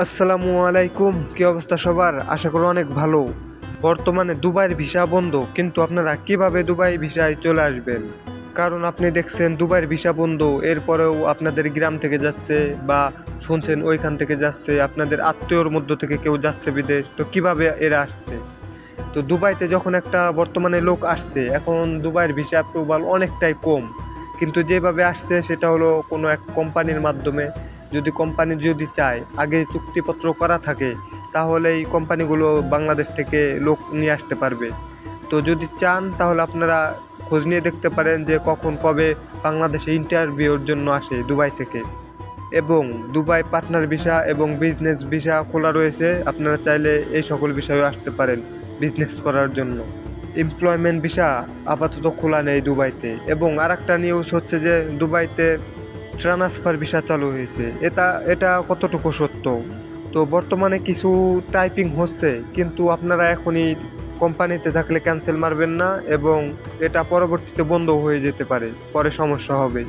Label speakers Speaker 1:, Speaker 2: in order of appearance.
Speaker 1: আসসালামু আলাইকুম, কি অবস্থা সবার? আশা করি অনেক ভালো। বর্তমানে দুবাইয়ের ভিসা বন্ধ, কিন্তু আপনারা কীভাবে দুবাই ভিসায় চলে আসবেন? কারণ আপনি দেখছেন দুবাইয়ের ভিসা বন্ধ, এরপরেও আপনাদের গ্রাম থেকে যাচ্ছে বা শুনছেন ওইখান থেকে যাচ্ছে, আপনাদের আত্মীয়র মধ্য থেকে কেউ যাচ্ছে বিদেশ, তো কীভাবে এরা আসছে? তো দুবাইতে যখন একটা বর্তমানে লোক আসছে, এখন দুবাইয়ের ভিসা অ্যাপ্রুভাল অনেকটাই কম। কিন্তু যেভাবে আসছে, সেটা হলো কোনো এক কোম্পানির মাধ্যমে। যদি কোম্পানি যদি চায়, আগে চুক্তিপত্র করা থাকে, তাহলে এই কোম্পানিগুলো বাংলাদেশ থেকে লোক নিয়ে আসতে পারবে। তো যদি চান, তাহলে আপনারা খোঁজ নিয়ে দেখতে পারেন যে কখন, কবে বাংলাদেশে ইন্টারভিউর জন্য আসে দুবাই থেকে। এবং দুবাই পার্টনার ভিসা এবং বিজনেস ভিসা খোলা রয়েছে, আপনারা চাইলে এই সকল বিষয়ে আসতে পারেন বিজনেস করার জন্য। এমপ্লয়মেন্ট ভিসা আপাতত খোলা নেই দুবাইতে। এবং আরেকটা নিউজ হচ্ছে যে দুবাইতে ট্রান্সফার ভিসা চালু হয়েছে। এটা এটা কতটুকু সত্য? তো বর্তমানে কিছু টাইপিং হচ্ছে, কিন্তু আপনারা এখনই কোম্পানিতে থাকলে ক্যান্সেল মারবেন না এবং এটা পরবর্তীতে বন্ধ হয়ে যেতে পারে, পরে সমস্যা হবে